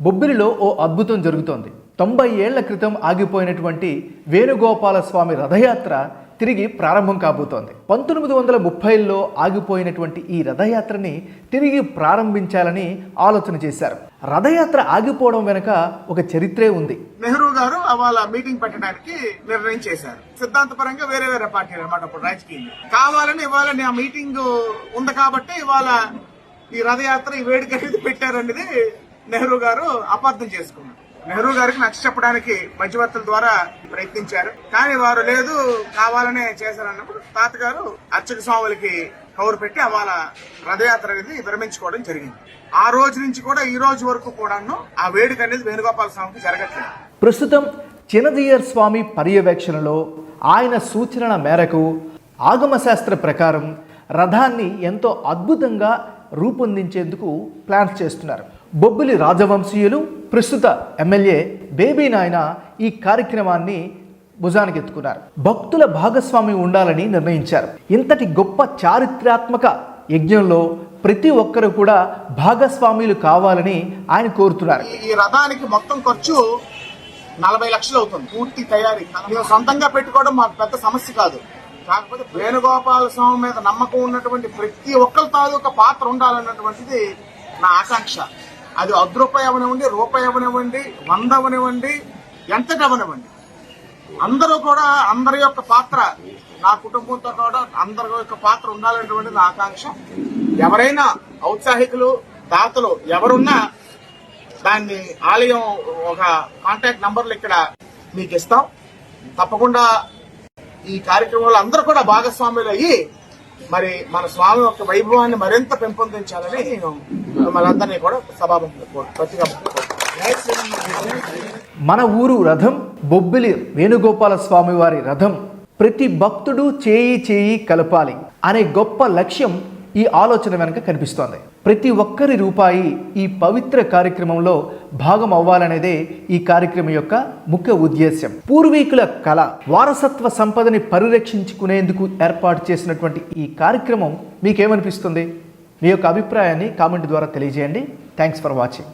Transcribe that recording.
బొబ్బిలిలో ఓ అద్భుతం జరుగుతోంది. తొంభై ఏళ్ళ క్రితం ఆగిపోయినటువంటి వేణుగోపాల స్వామి రథయాత్ర తిరిగి ప్రారంభం కాబోతోంది. పంతొమ్మిది వందల ముప్పైలో ఆగిపోయినటువంటి ఈ రథయాత్రని తిరిగి ప్రారంభించాలని ఆలోచన చేశారు. రథయాత్ర ఆగిపోవడం వెనుక ఒక చరిత్రే ఉంది. నెహ్రూ గారు వాళ్ళ మీటింగ్ పెట్టడానికి నిర్ణయం చేశారు. సిద్ధాంతపరంగా వేరే వేరే పార్టీలు అనమాట అప్పుడు కావాలని ఇవాళ ఆ మీటింగ్ ఉంది కాబట్టి ఇవాళ ఈ రథయాత్ర ఈ వేడుక అనేది పెట్టారనేది నెహ్రూ గారు అపార్థం చేసుకున్నారు. నెహ్రూ గారికి నచ్చ చెప్పడానికి మధ్యవర్తుల ద్వారా ప్రయత్నించారు. కానీ వారు లేదు కావాలనే చేశారన్నప్పుడు తాతగారు అర్చక స్వాములకి కౌరు పెట్టి వాళ్ళ రథయాత్ర అనేది విరమించుకోవడం జరిగింది. ఆ రోజు నుంచి కూడా ఈ రోజు వరకు కూడాను ఆ వేడుక అనేది వేణుగోపాల స్వామికి జరగట్లేదు. ప్రస్తుతం చినదీయర్ స్వామి పర్యవేక్షణలో ఆయన సూచనల మేరకు ఆగమశాస్త్ర ప్రకారం రథాన్ని ఎంతో అద్భుతంగా రూపొందించేందుకు ప్లాన్స్ చేస్తున్నారు. బొబ్బిలి రాజవంశీయులు ప్రస్తుత ఎమ్మెల్యే బేబీ నాయన ఈ కార్యక్రమాన్ని భుజానికి ఎత్తుకున్నారు. భక్తుల భాగస్వామి ఉండాలని నిర్ణయించారు. ఇంతటి గొప్ప చారిత్రాత్మక యజ్ఞంలో ప్రతి ఒక్కరు కూడా భాగస్వాములు కావాలని ఆయన కోరుతున్నారు. ఈ- రథానికి మొత్తం ఖర్చు నలభై లక్షలు అవుతుంది. పూర్తి తయారీ. మేము సొంతంగా పెట్టుకోవడం మాకు పెద్ద సమస్య కాదు. కాకపోతే వేణుగోపాల స్వామి మీద నమ్మకం ఉన్నటువంటి ప్రతి ఒక్కరి తాలూకా పాత్ర ఉండాలన్నటువంటిది నా ఆకాంక్ష. అది అర్ధ రూపాయి అవనివ్వండి రూపాయి అవనివ్వండి వంద అవనివ్వండి ఎంతటి అవనివ్వండి అందరూ కూడా అందరి యొక్క పాత్ర నా కుటుంబంతో కూడా అందరి యొక్క పాత్ర ఉండాలనేటువంటి నా ఆకాంక్ష. ఎవరైనా ఔత్సాహికులు దాతలు ఎవరున్నా దాన్ని ఆలయం ఒక కాంటాక్ట్ నంబర్లు ఇక్కడ మీకు ఇస్తాం. తప్పకుండా ఈ కార్యక్రమంలో అందరూ కూడా భాగస్వాములు అయ్యి మరి మన స్వామి యొక్క వైభవాన్ని మరింత పెంపొందించాలని నేను మనందరినీ కూడా సభాముఖంగా కోరు మన ఊరు రథం బొబ్బిలి వేణుగోపాల స్వామివారి రథం ప్రతి భక్తుడు చేయి చేయి కలపాలి అనే గొప్ప లక్ష్యం ఈ ఆలోచన వెనుక కనిపిస్తోంది. ప్రతి ఒక్కరి రూపాయి ఈ పవిత్ర కార్యక్రమంలో భాగం అవ్వాలనేదే ఈ కార్యక్రమం యొక్క ముఖ్య ఉద్దేశ్యం. పూర్వీకుల కళ వారసత్వ సంపదని పరిరక్షించుకునేందుకు ఏర్పాటు చేసినటువంటి ఈ కార్యక్రమం మీకేమనిపిస్తుంది? మీ యొక్క అభిప్రాయాన్ని కామెంట్ ద్వారా తెలియజేయండి. Thanks for watching